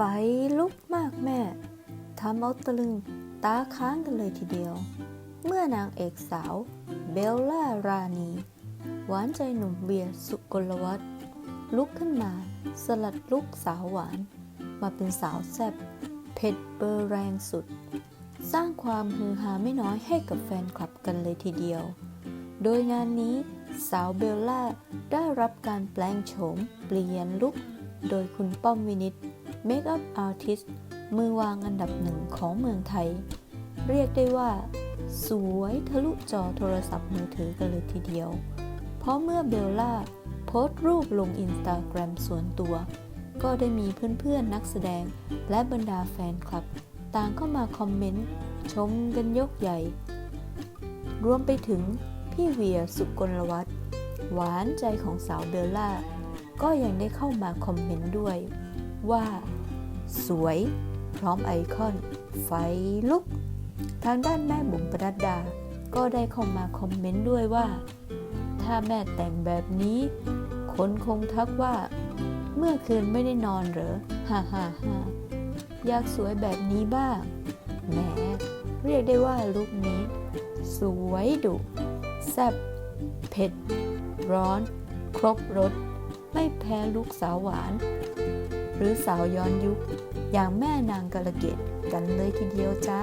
ไฟลุกมากแม่ทำเอาตะลึงตาค้างกันเลยทีเดียว เมื่อนางเอกสาว เบลล่ารานี หวานใจหนุ่มเบียร์สุกลวัฒลุกขึ้นมาสลัดลุกสาวหวาน มาเป็นสาวแซ่บเผ็ดเบอร์แรงสุด สร้างความฮือฮาไม่น้อยให้กับแฟนคลับกันเลยทีเดียว โดยงานนี้สาวเบลล่าได้รับการแปลงโฉมเปลี่ยนลุคโดยคุณป้อมวินิต เมคอัพอาร์ติสต์มือวางอันดับหนึ่งของเมืองไทย เรียกได้ว่า สวยทะลุจอโทรศัพท์มือถือกันเลยทีเดียว เพราะเมื่อเบลล่าโพสต์รูปลงอินสตาแกรมส่วนตัว ก็ได้มีเพื่อนๆนักแสดงและบรรดาแฟนคลับ ต่างเข้ามาคอมเมนต์ ชมกันยกใหญ่ รวมไปถึงพี่เวียสุกลวัฒน์หวานใจของสาวเบลล่า ก็ยังได้เข้ามาคอมเมนต์ด้วย ว่า สวยพร้อมไอคอน ไฟลุก ทางด้านแม่บุ๋มปนัดดา ก็ได้เข้ามาคอมเมนต์ด้วยว่า ถ้าแม่แต่งแบบนี้ คนคงทักว่า เมื่อคืนไม่ได้นอนเหรอฮ่าฮ่าฮ่าอยากสวยแบบนี้บ้างแหมเรียกได้ว่าลุคนี้ สวยดุแซ่บเผ็ด ร้อน ครบรสไม่แพ้ลูกสาวหวาน หรือสาวย้อนยุค อย่างแม่นางกระเกตกันเลยทีเดียวจ้า